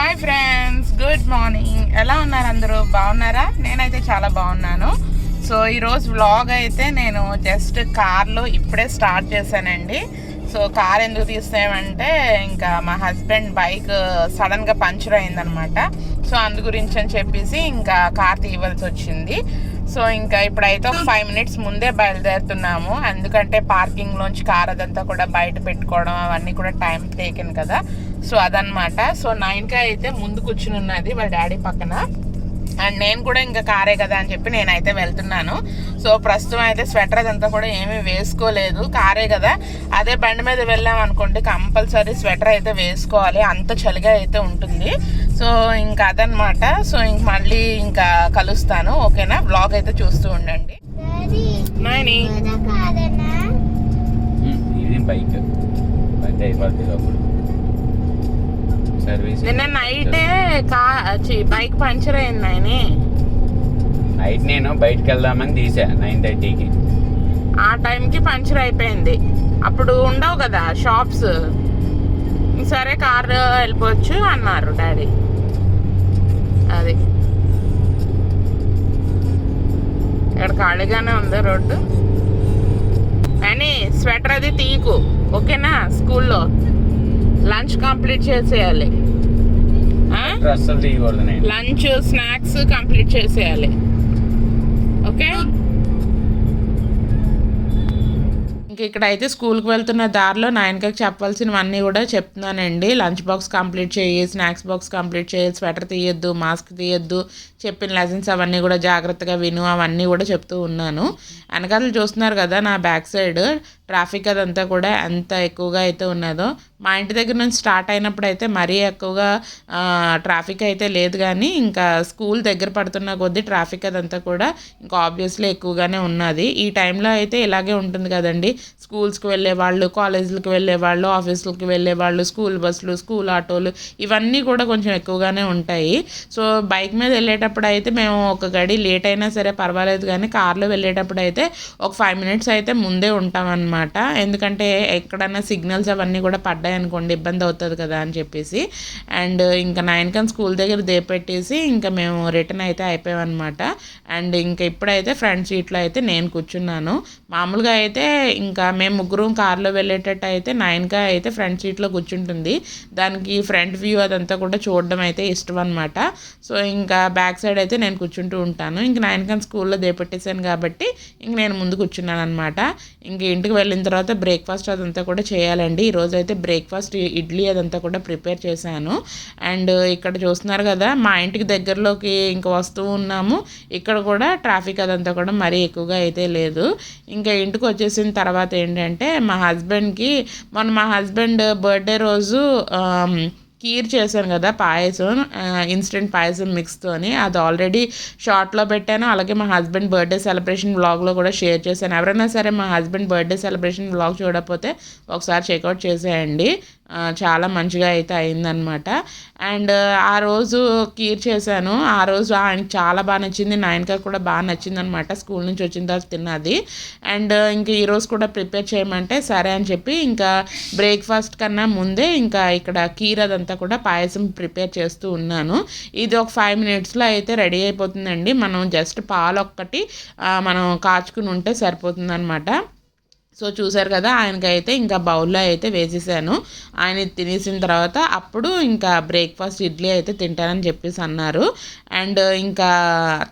Hi friends good morning. ఎలా ఉన్నారు అందరూ? బాగున్నారా? నేనైతే చాలా బాగున్నాను. సో ఈరోజు వ్లాగ్ అయితే నేను జస్ట్ కార్లో ఇప్పుడే స్టార్ట్ చేశానండి. సో కార్ ఎందుకు తీసామంటే ఇంకా మా హస్బెండ్ బైక్ సడన్గా పంచర్ అయిందనమాట. సో అందు గురించి అని చెప్పేసి ఇంకా కార్ తీయవలసి వచ్చింది. సో ఇంకా ఇప్పుడైతే ఒక ఫైవ్ మినిట్స్ ముందే బయలుదేరుతున్నాము. ఎందుకంటే పార్కింగ్ లోంచి కార్ అదంతా కూడా బయట పెట్టుకోవడం అవన్నీ కూడా టైం టేకెన్ కదా. సో అదనమాట సో నైన్కి అయితే ముందు కూర్చుని ఉన్నది వాళ్ళ డాడీ పక్కన. అండ్ నేను కూడా ఇంకా కారే కదా అని చెప్పి నేనైతే వెళ్తున్నాను. సో ప్రస్తుతం అయితే స్వెటర్ అదంతా కూడా ఏమీ వేసుకోలేదు. కారే కదా. అదే బండి మీద వెళ్ళాం అనుకోండి కంపల్సరీ స్వెటర్ అయితే వేసుకోవాలి. అంత చలిగా అయితే ఉంటుంది. సో ఇంకా అదనమాట సో ఇంక మళ్ళీ ఇంకా కలుస్తాను ఓకేనా? బ్లాగ్ అయితే చూస్తూ ఉండండి. బైక్ నిన్న నైటే కా బైక్ పంచర్ అయింది నాయని. నైట్ నేను బయటకు వెళ్దామని తీసా నైన్ థర్టీకి ఆ టైంకి పంచర్ అయిపోయింది. అప్పుడు ఉండవు కదా షాప్స్ సరే కార్ వెళ్ళిపోవచ్చు అన్నారు డాడీ అది. ఇక్కడ ఖాళీగానే ఉంది రోడ్డు. అని స్వెటర్ అది తీయకు ఓకేనా? స్కూల్లో. లంచ్ కంప్లీట్ చేసేయాలి. లంచ్ స్నాక్స్ కంప్లీట్ చేసేయాలి. ఓకే? ఇంక ఇక్కడ అయితే స్కూల్కి వెళ్తున్న దారిలో నాయనకి చెప్పాల్సినవన్నీ కూడా చెప్తున్నానండి. లంచ్ బాక్స్ కంప్లీట్ చేయి స్నాక్స్ బాక్స్ కంప్లీట్ చేయి స్వెటర్ తీయొద్దు మాస్క్ తీయొద్దు చెప్పిన లెసన్స్ అవన్నీ కూడా జాగ్రత్తగా విను అవన్నీ కూడా చెప్తూ ఉన్నాను. వెనకాల చూస్తున్నారు కదా నా బ్యాక్ సైడ్ ట్రాఫిక్ అదంతా కూడా ఎంత ఎక్కువగా అయితే ఉన్నదో మా ఇంటి దగ్గర నుంచి స్టార్ట్ అయినప్పుడు అయితే మరీ ఎక్కువగా ట్రాఫిక్ అయితే లేదు కానీ ఇంకా స్కూల్ దగ్గర పడుతున్న కొద్దీ ట్రాఫిక్ అదంతా కూడా ఇంకా ఆబ్వియస్లీ ఎక్కువగానే ఉన్నది. ఈ టైంలో అయితే ఇలాగే ఉంటుంది కదండి. స్కూల్స్కి వెళ్ళే వాళ్ళు కాలేజీలకు వెళ్ళే వాళ్ళు ఆఫీసులకు వెళ్ళే వాళ్ళు స్కూల్ బస్సులు స్కూల్ ఆటోలు ఇవన్నీ కూడా కొంచెం ఎక్కువగానే ఉంటాయి. సో బైక్ మీద వెళ్ళేటప్పుడు అయితే మేము ఒక గడి లేట్ అయినా సరే పర్వాలేదు కానీ కార్లో వెళ్ళేటప్పుడు అయితే ఒక ఫైవ్ మినిట్స్ అయితే ముందే ఉంటామన్నమాట. ఎందుకంటే ఎక్కడన్నా సిగ్నల్స్ అవన్నీ కూడా పడ్డాయి అనుకోండి ఇబ్బంది అవుతుంది కదా అని చెప్పేసి. అండ్ ఇంకా నైన్కన్ స్కూల్ దగ్గర దేపెట్టేసి ఇంకా మేము రిటర్న్ అయితే అయిపోయామన్నమాట అండ్ ఇంకా ఇప్పుడైతే ఫ్రంట్ సీట్లో అయితే నేను కూర్చున్నాను. మామూలుగా అయితే ఇంకా మేము ముగ్గురం కార్లో వెళ్ళేటట్టు అయితే నైన్గా అయితే ఫ్రంట్ సీట్లో కూర్చుంటుంది. దానికి ఫ్రంట్ వ్యూ అదంతా కూడా చూడడం అయితే ఇష్టం అనమాట సో ఇంకా బ్యాక్ సైడ్ అయితే నేను కూర్చుంటూ ఉంటాను. ఇంక నైన్కన్ స్కూల్లో దేపెట్టేశాను కాబట్టి ఇంక నేను ముందు కూర్చున్నాను అనమాట ఇంక ఇంటికి వెళ్ళిన తర్వాత బ్రేక్ఫాస్ట్ అదంతా కూడా చేయాలండి. ఈరోజు అయితే బ్రేక్ఫాస్ట్ ఇడ్లీ అదంతా కూడా ప్రిపేర్ చేశాను. అండ్ ఇక్కడ చూస్తున్నారు కదా మా ఇంటికి దగ్గరలోకి ఇంకా వస్తూ ఉన్నాము. ఇక్కడ కూడా ట్రాఫిక్ అదంతా కూడా మరీ ఎక్కువగా అయితే లేదు. ఇంకా ఇంటికి వచ్చేసిన తర్వాత ఏంటంటే మా హస్బెండ్కి మొన్న మా హస్బెండ్ బర్త్డే రోజు కీర్ చేశాను కదా పాయసం ఇన్స్టెంట్ పాయసం మిక్స్తోని అది ఆల్రెడీ షార్ట్లో పెట్టాను. అలాగే మా హస్బెండ్ బర్త్డే సెలబ్రేషన్ వ్లాగ్లో కూడా షేర్ చేశాను. ఎవరైనా సరే మా హస్బెండ్ బర్త్డే సెలబ్రేషన్ వ్లాగ్ చూడకపోతే ఒకసారి చెక్అవుట్ చేసేయండి. చాలా మంచిగా అయితే అయిందనమాట అండ్ ఆ రోజు కీర్ చేశాను. ఆ రోజు ఆయనకి చాలా బాగా నచ్చింది. నాయనక కూడా బాగా నచ్చింది అనమాట స్కూల్ నుంచి వచ్చిన తర్వాత తిన్నది. అండ్ ఇంకా ఈరోజు కూడా ప్రిపేర్ చేయమంటే సరే అని చెప్పి ఇంకా బ్రేక్ఫాస్ట్ కన్నా ముందే ఇంకా ఇక్కడ కీర్ అదంతా కూడా పాయసం ప్రిపేర్ చేస్తూ ఉన్నాను. ఇది ఒక ఫైవ్ మినిట్స్లో అయితే రెడీ అయిపోతుందండి. మనం జస్ట్ పాలు ఒక్కటి మనం కాచుకుని ఉంటే సరిపోతుంది సో చూసారు కదా ఆయనకైతే ఇంకా బౌల్లో అయితే వేసేసాను. ఆయన తినేసిన తర్వాత అప్పుడు ఇంకా బ్రేక్ఫాస్ట్ ఇడ్లీ అయితే తింటానని చెప్పేసి అన్నారు. అండ్ ఇంకా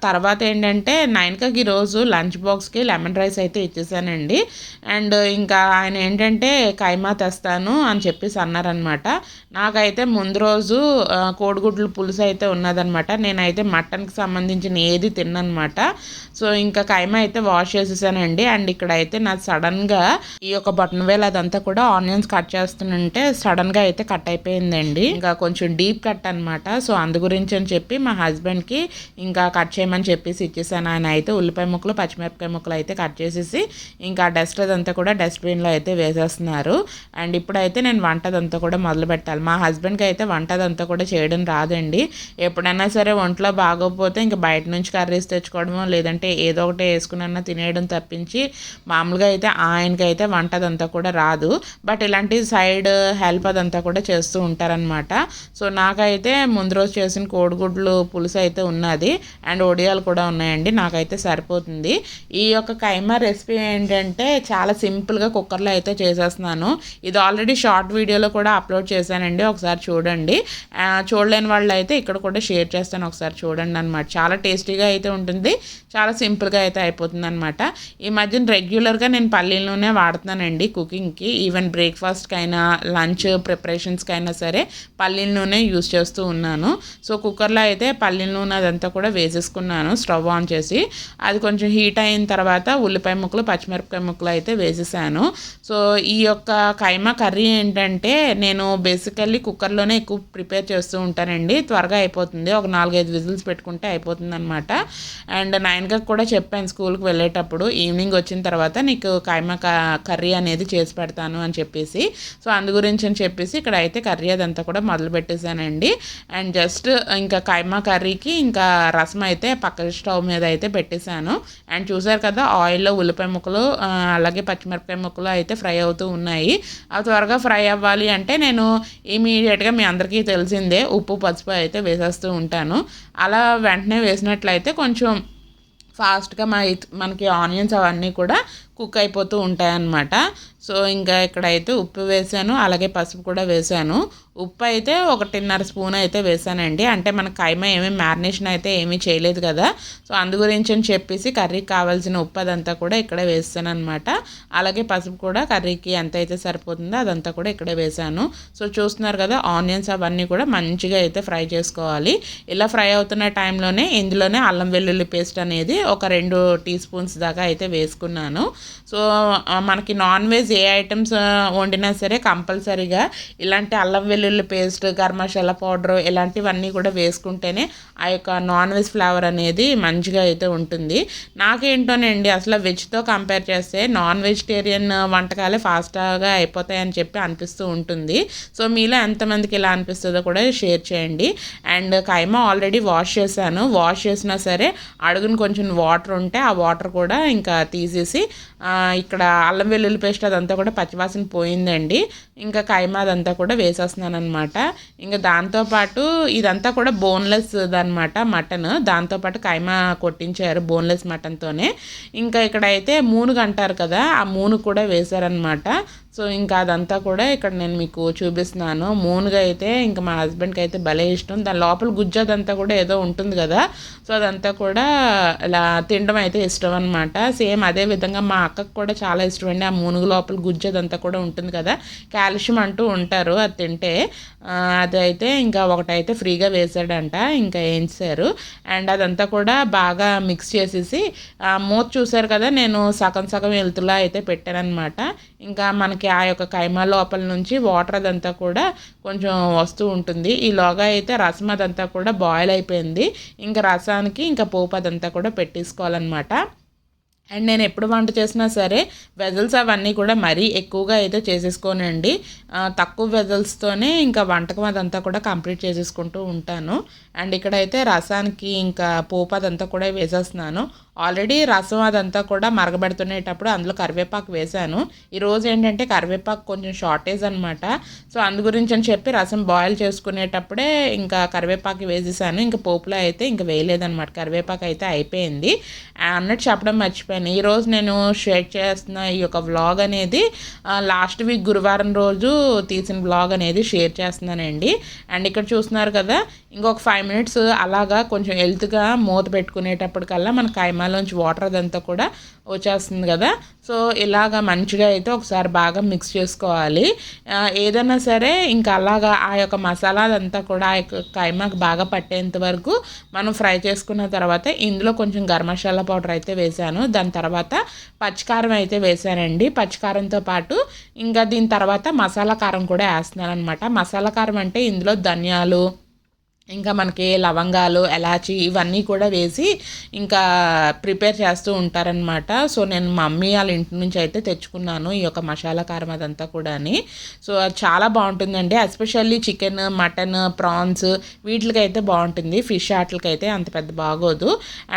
తర్వాత ఏంటంటే నైన్కకి ఈరోజు లంచ్ బాక్స్కి లెమన్ రైస్ అయితే ఇచ్చేసానండి. అండ్ ఇంకా ఆయన ఏంటంటే కైమా తెస్తాను అని చెప్పేసి అన్నారనమాట నాకైతే ముందు రోజు కోడిగుడ్లు పులుసు అయితే ఉన్నదనమాట నేనైతే మటన్కి సంబంధించిన ఏది తిన్ననమాట సో ఇంకా కైమా అయితే వాష్ చేసేసానండి. అండ్ ఇక్కడ అయితే నాకు సడన్గా ఈ యొక్క బటన్ వేల్ అదంతా కూడా ఆనియన్స్ కట్ చేస్తుంటే సడన్గా అయితే కట్ అయిపోయిందండి. ఇంకా కొంచెం డీప్ కట్ అనమాట సో అందు గురించి అని చెప్పి మా హస్బెండ్కి ఇంకా కట్ చేయమని చెప్పేసి ఇచ్చేసాను. ఆయన అయితే ఉల్లిపాయ ముక్కలు పచ్చిమిరపకాయ ముక్కలు అయితే కట్ చేసేసి ఇంకా డస్ట్ అదంతా కూడా డస్ట్బిన్లో అయితే వేసేస్తున్నారు. అండ్ ఇప్పుడైతే నేను వంటదంతా కూడా మొదలు పెట్టాలి. మా హస్బెండ్కి అయితే వంటదంతా కూడా చేయడం రాదండి. ఎప్పుడైనా సరే ఒంట్లో బాగోకపోతే ఇంకా బయట నుంచి కర్రీస్ తెచ్చుకోవడమో లేదంటే ఏదో ఒకటి వేసుకున్నా తినేయడం తప్పించి మామూలుగా అయితే ఆయన ఆయనకి అయితే వంట అదంతా కూడా రాదు. బట్ ఇలాంటి సైడ్ హెల్ప్ అదంతా కూడా చేస్తూ ఉంటారనమాట సో నాకైతే ముందు రోజు చేసిన కోడిగుడ్లు పులుసు అయితే ఉన్నది. అండ్ ఒడియాలు కూడా ఉన్నాయండి. నాకైతే సరిపోతుంది. ఈ యొక్క కైమా రెసిపీ ఏంటంటే చాలా సింపుల్గా కుక్కర్లో అయితే చేసేస్తున్నాను. ఇది ఆల్రెడీ షార్ట్ వీడియోలో కూడా అప్లోడ్ చేశానండి. ఒకసారి చూడండి. చూడలేని వాళ్ళు అయితే ఇక్కడ కూడా షేర్ చేస్తాను. ఒకసారి చూడండి అనమాట చాలా టేస్టీగా అయితే ఉంటుంది. చాలా సింపుల్గా అయితే అయిపోతుంది అనమాట ఈ మధ్యన రెగ్యులర్గా నేను పల్లీల నూనె వాడుతున్నానండి కుకింగ్కి. ఈవెన్ బ్రేక్ఫాస్ట్కి అయినా లంచ్ ప్రిపరేషన్స్కి అయినా సరే పల్లీల నూనె యూస్ చేస్తూ ఉన్నాను. సో కుక్కర్లో అయితే పల్లీల నూనె అదంతా కూడా వేసేసుకున్నాను స్టవ్ ఆన్ చేసి. అది కొంచెం హీట్ అయిన తర్వాత ఉల్లిపాయ ముక్కలు పచ్చిమిరపకాయ ముక్కలు అయితే వేసేసాను. సో ఈ యొక్క కైమా కర్రీ ఏంటంటే నేను బేసికల్లీ కుక్కర్లోనే ఎక్కువ ప్రిపేర్ చేస్తూ ఉంటానండి. త్వరగా అయిపోతుంది. ఒక నాలుగైదు విజిల్స్ పెట్టుకుంటే అయిపోతుంది అనమాట అండ్ నైన్గా కూడా చెప్పాను స్కూల్కి వెళ్ళేటప్పుడు. ఈవినింగ్ వచ్చిన తర్వాత నీకు కైమా కర్రీ అనేది చేసి పెడతాను అని చెప్పేసి. సో అందు గురించి అని చెప్పేసి ఇక్కడ అయితే కర్రీ అదంతా కూడా మొదలు పెట్టేశానండి. అండ్ జస్ట్ ఇంకా కైమా కర్రీకి ఇంకా రసం అయితే పక్క స్టవ్ మీద అయితే పెట్టేశాను. అండ్ చూసారు కదా ఆయిల్లో ఉల్లిపాయ ముక్కలు అలాగే పచ్చిమిరపకాయ ముక్కలు అయితే ఫ్రై అవుతూ ఉన్నాయి. అవి త్వరగా ఫ్రై అవ్వాలి అంటే నేను ఇమీడియట్గా మీ అందరికీ తెలిసిందే ఉప్పు పసుపు అయితే వేసేస్తూ ఉంటాను. అలా వెంటనే వేసినట్లయితే కొంచెం ఫాస్ట్గా మన మనకి ఆనియన్స్ అవన్నీ కూడా కుక్ అయిపోతూ ఉంటాయన్నమాట. సో ఇంకా ఇక్కడైతే ఉప్పు వేసాను అలాగే పసుపు కూడా వేసాను. ఉప్పు అయితే ఒకటిన్నర స్పూన్ అయితే వేసానండి. అంటే మన కైమ ఏమీ మ్యారినేషన్ అయితే ఏమీ చేయలేదు కదా. సో అందు గురించి అని చెప్పేసి కర్రీకి కావాల్సిన ఉప్పు అదంతా కూడా ఇక్కడే వేస్తాను అనమాట అలాగే పసుపు కూడా కర్రీకి ఎంత అయితే సరిపోతుందో అదంతా కూడా ఇక్కడే వేసాను. సో చూస్తున్నారు కదా ఆనియన్స్ అవన్నీ కూడా మంచిగా అయితే ఫ్రై చేసుకోవాలి. ఇలా ఫ్రై అవుతున్న టైంలోనే ఇందులోనే అల్లం వెల్లుల్లి పేస్ట్ అనేది ఒక రెండు టీ స్పూన్స్ దాకా అయితే వేసుకున్నాను. సో మనకి నాన్ వెజ్ ఏ ఐటమ్స్ వండినా సరే కంపల్సరీగా ఇలాంటి అల్లం వెల్లుల్లి పేస్ట్ గరం మసాలా పౌడర్ ఇలాంటివన్నీ కూడా వేసుకుంటేనే ఆ యొక్క నాన్ వెజ్ ఫ్లేవర్ అనేది మంచిగా అయితే ఉంటుంది. నాకేంటోనండి అసలు వెజ్తో కంపేర్ చేస్తే నాన్ వెజిటేరియన్ వంటకాలే ఫాస్ట్గా అయిపోతాయని చెప్పి అనిపిస్తూ ఉంటుంది. సో మీలో ఎంతమందికి ఇలా అనిపిస్తుందో కూడా షేర్ చేయండి. అండ్ కైమా ఆల్రెడీ వాష్ చేశాను. వాష్ చేసినా సరే అడుగున కొంచెం వాటర్ ఉంటే ఆ వాటర్ కూడా ఇంకా తీసేసి ఇక్కడ అల్లం వెల్లుల్లి పేస్ట్ అదంతా కూడా పచ్చివాసన పోయిందండి. ఇంకా కైమా అదంతా కూడా వేసేస్తున్నాను అనమాట ఇంకా దాంతోపాటు ఇదంతా కూడా బోన్లెస్ అనమాట మటన్. దాంతోపాటు కైమా కొట్టించారు బోన్లెస్ మటన్తోనే. ఇంకా ఇక్కడైతే మూనుగు అంటారు కదా ఆ మూను కూడా వేశారనమాట సో ఇంకా అదంతా కూడా ఇక్కడ నేను మీకు చూపిస్తున్నాను. మూనుగా అయితే ఇంకా మా హస్బెండ్కి అయితే భలే ఇష్టం. దాని లోపల గుజ్జు అదంతా కూడా ఏదో ఉంటుంది కదా సో అదంతా కూడా ఇలా తినడం అయితే ఇష్టం అనమాట సేమ్ అదే విధంగా మా అక్కకు కూడా చాలా ఇష్టం అండి ఆ మూనుగు లోపల గుజ్జు అదంతా కూడా ఉంటుంది కదా కాల్షియం అంటూ ఉంటారు అది తింటే. అదైతే ఇంకా ఒకటైతే ఫ్రీగా వేసాడంట ఇంకా వేయించారు అండ్ అదంతా కూడా బాగా మిక్స్ చేసేసి ఆ, మూత చూశారు కదా నేను సగం సగం వెళ్తులా అయితే పెట్టానమాట ఇంకా మనకి ఆ యొక్క కైమా లోపల నుంచి వాటర్ అదంతా కూడా కొంచెం వస్తూ ఉంటుంది. ఈలోగా అయితే రసం అదంతా కూడా బాయిల్ అయిపోయింది. ఇంకా రసానికి ఇంకా పోపు అదంతా కూడా పెట్టేసుకోవాలన్నమాట. అండ్ నేను ఎప్పుడు వంట చేసినా సరే వెజల్స్ అవన్నీ కూడా మరీ ఎక్కువగా అయితే చేసేసుకోనండి. తక్కువ వెజల్స్తోనే ఇంకా వంటకం అదంతా కూడా కంప్లీట్ చేసేసుకుంటూ ఉంటాను. అండ్ ఇక్కడైతే రసానికి ఇంకా పోపు అదంతా కూడా వేసేస్తున్నాను. ఆల్రెడీ రసం అదంతా కూడా మరగబెడుతునేటప్పుడు అందులో కరివేపాకు వేశాను. ఈరోజు ఏంటంటే కరివేపాకు కొంచెం షార్టేజ్ అనమాట సో అందు గురించి అని చెప్పి రసం బాయిల్ చేసుకునేటప్పుడే ఇంకా కరివేపాకు వేసేసాను. ఇంకా పోపులో అయితే ఇంకా వేయలేదన్నమాట. కరివేపాకు అయితే అయిపోయింది. అన్నట్టు చెప్పడం మర్చిపోయాను. ఈరోజు నేను షేర్ చేస్తున్న ఈ యొక్క వ్లాగ్ అనేది లాస్ట్ వీక్ గురువారం రోజు తీసిన వ్లాగ్ అనేది షేర్ చేస్తున్నానండి. అండ్ ఇక్కడ చూస్తున్నారు కదా ఇంకొక ఫైవ్ మినిట్స్ అలాగా కొంచెం హెల్త్గా మూత పెట్టుకునేటప్పటికల్లా మన కైమాలోంచి వాటర్ అదంతా కూడా వచ్చేస్తుంది కదా. సో ఇలాగ మంచిగా అయితే ఒకసారి బాగా మిక్స్ చేసుకోవాలి. ఏదైనా సరే ఇంకా అలాగా ఆ యొక్క మసాలాదంతా కూడా ఆ యొక్క కైమాకు బాగా పట్టేంత వరకు మనం ఫ్రై చేసుకున్న తర్వాత ఇందులో కొంచెం గరం మసాలా పౌడర్ అయితే వేసాను. దాని తర్వాత పచ్చికారం అయితే వేసానండి. పచ్చికారంతో పాటు ఇంకా దీని తర్వాత మసాలా కారం కూడా వేస్తున్నాను అనమాట మసాలా కారం అంటే ఇందులో ధనియాలు ఇంకా మనకి లవంగాలు ఎలాచి ఇవన్నీ కూడా వేసి ఇంకా ప్రిపేర్ చేస్తూ ఉంటారనమాట సో నేను మా మమ్మీ వాళ్ళ ఇంటి నుంచి అయితే తెచ్చుకున్నాను ఈ యొక్క మసాలా కారం అదంతా కూడా సో అది చాలా బాగుంటుందండి. ఎస్పెషల్లీ చికెన్ మటన్ ప్రాన్స్ వీటికి అయితే బాగుంటుంది. ఫిష్ ఆటలకైతే అంత పెద్ద బాగోదు.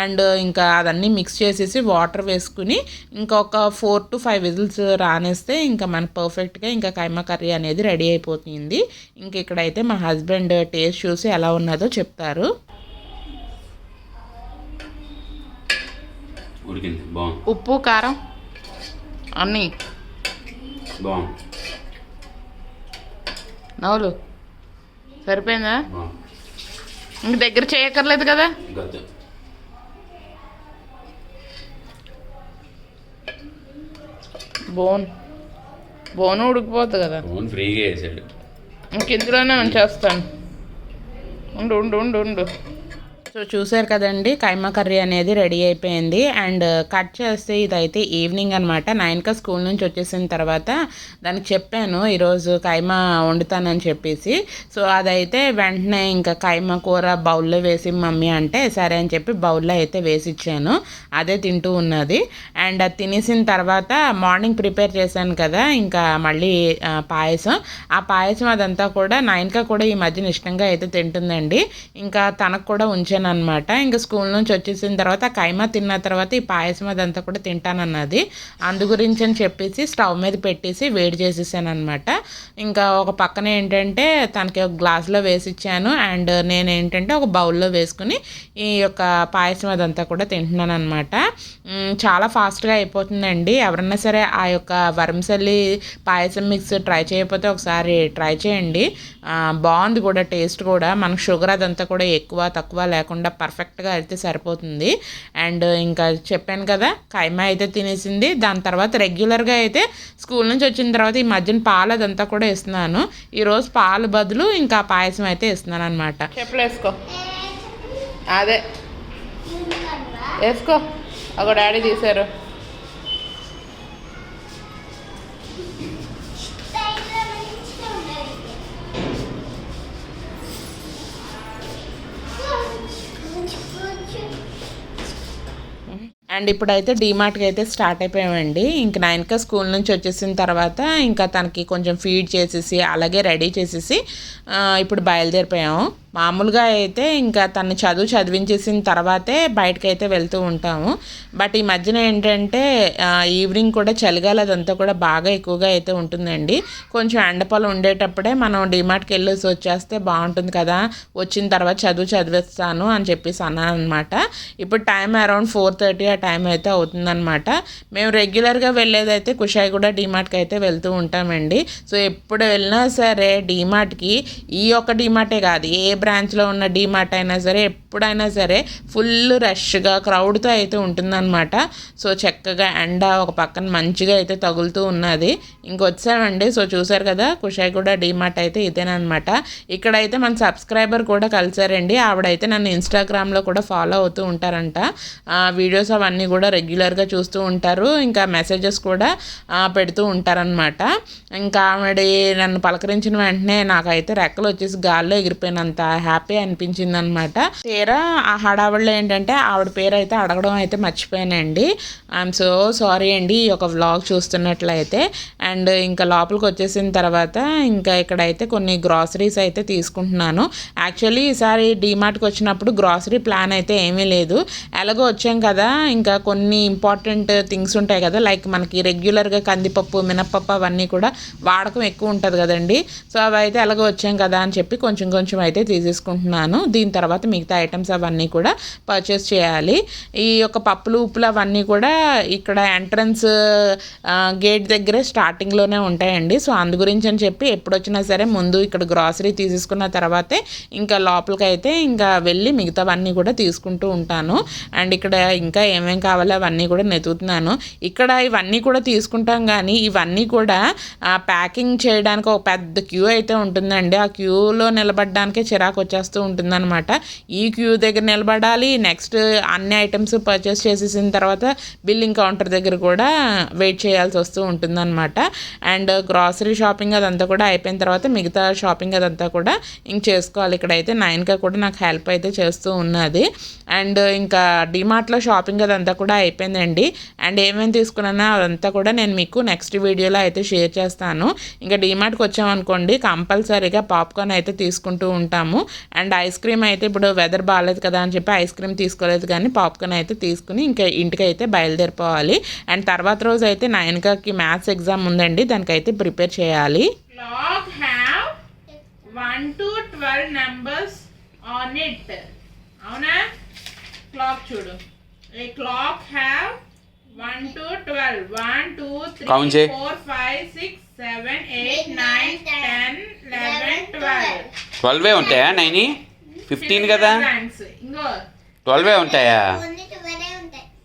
అండ్ ఇంకా అదన్నీ మిక్స్ చేసేసి వాటర్ వేసుకుని ఇంకొక ఫోర్ టు ఫైవ్ విజిల్స్ రానేస్తే ఇంకా మనకు పర్ఫెక్ట్గా ఇంకా కైమా కర్రీ అనేది రెడీ అయిపోతుంది. ఇంక ఇక్కడైతే మా హస్బెండ్ టేస్ట్ చూసి ఎలా ఉన్నదో చెప్తారు. ఉప్పు కారం అన్నీ. నవ్వులు. సరిపోయిందా? ఇంక దగ్గర చేయక్కర్లేదు కదా? బోన్. బోను ఉడికిపోతుంది కదా. ఫ్రీగా వేసాడు. ఇంక ఇందులోనే ఉంచేస్తాను. ഉണ്ട് ഉണ്ട് ഉണ്ട് ഉണ്ട്. సో చూసారు కదండి కైమా కర్రీ అనేది రెడీ అయిపోయింది. అండ్ కట్ చేస్తే ఇదైతే ఈవినింగ్ అనమాట నైన్కా స్కూల్ నుంచి వచ్చేసిన తర్వాత దానికి చెప్పాను ఈరోజు కైమా వండుతానని చెప్పేసి. సో అదైతే వెంటనే ఇంకా కైమా కూర బౌల్లో వేసి మమ్మీ అంటే సరే అని చెప్పి బౌల్లో అయితే వేసి ఇచ్చాను అదే తింటూ ఉన్నది. అండ్ అది తినేసిన తర్వాత మార్నింగ్ ప్రిపేర్ చేశాను కదా ఇంకా మళ్ళీ పాయసం. ఆ పాయసం అదంతా కూడా నైన్కా కూడా ఈ మధ్యన ఇష్టంగా అయితే తింటుందండి. ఇంకా తనకు కూడా ఉంచాను అనమాట ఇంకా స్కూల్ నుంచి వచ్చేసిన తర్వాత కైమా తిన్న తర్వాత ఈ పాయసం అదంతా కూడా తింటానన్నది. అందు గురించి అని చెప్పేసి స్టవ్ మీద పెట్టేసి వేడి చేసేసాను అనమాట ఇంకా ఒక పక్కన ఏంటంటే తనకి ఒక గ్లాస్లో వేసి ఇచ్చాను అండ్ నేను ఏంటంటే ఒక బౌల్లో వేసుకుని ఈ యొక్క పాయసం అదంతా కూడా తింటున్నాను అనమాట చాలా ఫాస్ట్గా అయిపోతుందండి. ఎవరన్నా సరే ఆ యొక్క వరంసల్లి పాయసం మిక్స్ ట్రై చేయకపోతే ఒకసారి ట్రై చేయండి. బాగుంది కూడా టేస్ట్ కూడా. మనకు షుగర్ అదంతా కూడా ఎక్కువ తక్కువ లేకుండా పర్ఫెక్ట్గా అయితే సరిపోతుంది. అండ్ ఇంకా చెప్పాను కదా కైమా అయితే తినేసింది. దాని తర్వాత రెగ్యులర్గా అయితే స్కూల్ నుంచి వచ్చిన తర్వాత ఈ మధ్యన పాలు అదంతా కూడా ఇస్తున్నాను ఈరోజు పాలు బదులు ఇంకా పాయసం అయితే ఇస్తున్నాను అనమాట వేసుకో. అదే. వేసుకో. ఒక డాడీ తీశారు అండ్ ఇప్పుడైతే డీమార్ట్కి అయితే స్టార్ట్ అయిపోయామండి. ఇంక నాయనక స్కూల్ నుంచి వచ్చేసిన తర్వాత ఇంకా తనకి కొంచెం ఫీడ్ చేసేసి అలాగే రెడీ చేసేసి ఇప్పుడు బయలుదేరిపోయాము. మామూలుగా అయితే ఇంకా తను చదువు చదివించేసిన తర్వాతే బయటకైతే అయితే వెళ్తూ ఉంటాము. బట్ ఈ మధ్యన ఏంటంటే ఈవినింగ్ కూడా చలిగాలి అదంతా కూడా బాగా ఎక్కువగా అయితే ఉంటుందండి. కొంచెం ఎండపొలం ఉండేటప్పుడే మనం డిమార్ట్కి వెళ్ళేసి వచ్చేస్తే బాగుంటుంది కదా వచ్చిన తర్వాత చదువు చదివిస్తాను అని చెప్పేసి అన్నాను అనమాట ఇప్పుడు టైం అరౌండ్ ఫోర్ థర్టీ ఆ టైం అయితే అవుతుందన్నమాట. మేము రెగ్యులర్గా వెళ్ళేదైతే కుషాయిగూడ డిమార్ట్కి అయితే వెళ్తూ ఉంటామండి. సో ఎప్పుడు వెళ్ళినా సరే డిమార్ట్కి ఈ ఒక్క డిమార్టే కాదు ఏ బ్రాంచ్లో ఉన్న డీమార్ట్ అయినా సరే ఎప్పుడైనా సరే ఫుల్ రష్గా క్రౌడ్తో అయితే ఉంటుందన్నమాట. సో చక్కగా ఎండ ఒక పక్కన మంచిగా అయితే తగులుతూ ఉన్నది. ఇంకొచ్చామండి సో చూసారు కదా కుషాయిగూడ డీమార్ట్ అయితే ఇదేనమాట ఇక్కడైతే మన సబ్స్క్రైబర్ కూడా కలిసారండి. ఆవిడైతే నన్ను ఇన్స్టాగ్రామ్లో కూడా ఫాలో అవుతూ ఉంటారంట. వీడియోస్ అవన్నీ కూడా రెగ్యులర్గా చూస్తూ ఉంటారు. ఇంకా మెసేజెస్ కూడా పెడుతూ ఉంటారనమాట ఇంకా ఆవిడ నన్ను పలకరించిన వెంటనే నాకైతే రెక్కలు వచ్చేసి గాల్లో ఎగిరిపోయినంత హ్యాపీ అనిపించింది అనమాట తీరా ఆ హడావిడిలో ఏంటంటే ఆవిడ పేరు అయితే అడగడం అయితే మర్చిపోయానండి. ఐఎమ్ సో సారీ అండి ఈ యొక్క వ్లాగ్ చూస్తున్నట్లయితే. అండ్ ఇంకా లోపలికి వచ్చేసిన తర్వాత ఇంకా ఇక్కడైతే కొన్ని గ్రాసరీస్ అయితే తీసుకుంటున్నాను. యాక్చువల్లీ ఈసారి డీమార్ట్కి వచ్చినప్పుడు గ్రాసరీ ప్లాన్ అయితే ఏమీ లేదు. ఎలాగో వచ్చాం కదా ఇంకా కొన్ని ఇంపార్టెంట్ థింగ్స్ ఉంటాయి కదా లైక్ మనకి రెగ్యులర్గా కందిపప్పు మినప్పప్పు అవన్నీ కూడా వాడకం ఎక్కువ ఉంటుంది కదండి. సో అవి అయితే ఎలాగో వచ్చాం కదా అని చెప్పి కొంచెం కొంచెం అయితే తీసేసుకుంటున్నాను దీని తర్వాత మిగతా ఐటమ్స్ అవన్నీ కూడా పర్చేస్ చేయాలి. ఈ యొక్క పప్పులు ఉప్పులు అవన్నీ కూడా ఇక్కడ ఎంట్రన్స్ గేట్ దగ్గరే స్టార్టింగ్లోనే ఉంటాయండి. సో అందు గురించి అని చెప్పి ఎప్పుడు వచ్చినా సరే ముందు ఇక్కడ గ్రాసరీ తీసేసుకున్న తర్వాతే ఇంకా లోపలికి అయితే ఇంకా వెళ్ళి మిగతావన్నీ కూడా తీసుకుంటూ ఉంటాను. అండ్ ఇక్కడ ఇంకా ఏమేం కావాలో అవన్నీ కూడా నెతుకుతున్నాను ఇక్కడ ఇవన్నీ కూడా తీసుకుంటాం కానీ ఇవన్నీ కూడా ప్యాకింగ్ చేయడానికి ఒక పెద్ద క్యూ అయితే ఉంటుందండి. ఆ క్యూలో నిలబడడానికే చిరాకు చిరాకు వచ్చేస్తూ ఉంటుందన్నమాట. ఈ క్యూ దగ్గర నిలబడాలి నెక్స్ట్ అన్ని ఐటమ్స్ పర్చేస్ చేసేసిన తర్వాత బిల్లింగ్ కౌంటర్ దగ్గర కూడా వెయిట్ చేయాల్సి వస్తూ ఉంటుందన్నమాట. అండ్ గ్రాసరీ షాపింగ్ అదంతా కూడా అయిపోయిన తర్వాత మిగతా షాపింగ్ అదంతా కూడా ఇంక చేసుకోవాలి. ఇక్కడైతే నైన్గా కూడా నాకు హెల్ప్ అయితే చేస్తూ ఉన్నది. అండ్ ఇంకా డిమార్ట్లో షాపింగ్ అదంతా కూడా అయిపోయిందండి. అండ్ ఏమేమి తీసుకున్నానో అదంతా కూడా నేను మీకు నెక్స్ట్ వీడియోలో అయితే షేర్ చేస్తాను. ఇంకా డిమార్ట్కి వచ్చామనుకోండి కంపల్సరీగా పాప్కార్న్ అయితే తీసుకుంటూ ఉంటాము. అండ్ ఐస్ క్రీమ్ అయితే ఇప్పుడు వెదర్ బాగాలేదు కదా అని చెప్పి ఐస్ క్రీమ్ తీసుకోలేదు కానీ పాప్కార్న్ అయితే తీసుకుని ఇంకా ఇంటికి అయితే బయలుదేరిపోవాలి. అండ్ తర్వాత రోజు అయితే నైన్కి మ్యాథ్స్ ఎగ్జామ్ ఉందండి దానికైతే ప్రిపేర్ చేయాలి. One have 1 to 12 numbers on it. అవునా? క్లాక్ చూడు. A clock have one to twelve one two three. Four five six seven eight nine ten eleven twelve ట్వెల్వే ఉంటాయా నైని? ఫిఫ్టీన్ కదా? ఇంకో. ట్వెల్వే ఉంటాయా?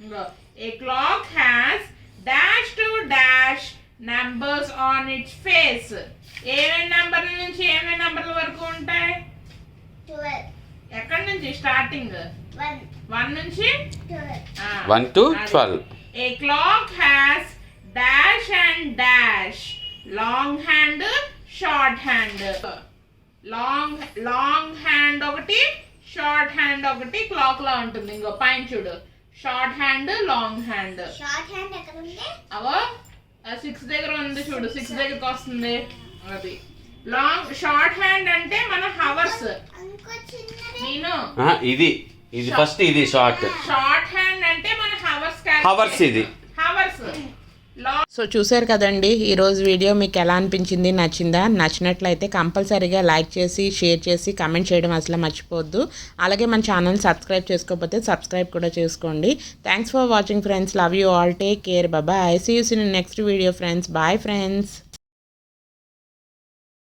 ఇంకో. A clock has dash to dash numbers on its face ఏమేమి నంబర్ల నుంచి ఏమేమి నంబర్ల వరకు ఉంటాయి? ఎక్కడి నుంచి? స్టార్టింగ్ వన్ నుంచి? One to twelve a clock has dash and dash long hand short hand long long hand ఒకటి షార్ట్ హ్యాండ్ ఒకటి క్లాక్లో ఉంటుంది. ఇంకో పైన చూడు. Short hand long hand short hand ఎక్కడ ఉంది? అవో సిక్స్ దగ్గర ఉంది చూడు. సిక్స్ దగ్గరకు వస్తుంది. అది. లాంగ్ షార్ట్ హ్యాండ్ అంటే మన హవర్స్ ఇంకో చిన్నది. నేను. ఇది. ఇది ఫస్ట్ ఇది షార్ట్ షార్ట్ హ్యాండ్ హవర్స్ ఇది. హవర్స్. సో చూసారు కదండి ఈరోజు వీడియో మీకు ఎలా అనిపించింది నచ్చిందా? నచ్చినట్లయితే కంపల్సరీగా లైక్ చేసి షేర్ చేసి కమెంట్ చేయడం అసలు మర్చిపోవద్దు. అలాగే మన ఛానల్ సబ్స్క్రైబ్ చేసుకోకపోతే సబ్స్క్రైబ్ కూడా చేసుకోండి. Thanks for watching friends love you all take care bye see yous in next video friends bye friends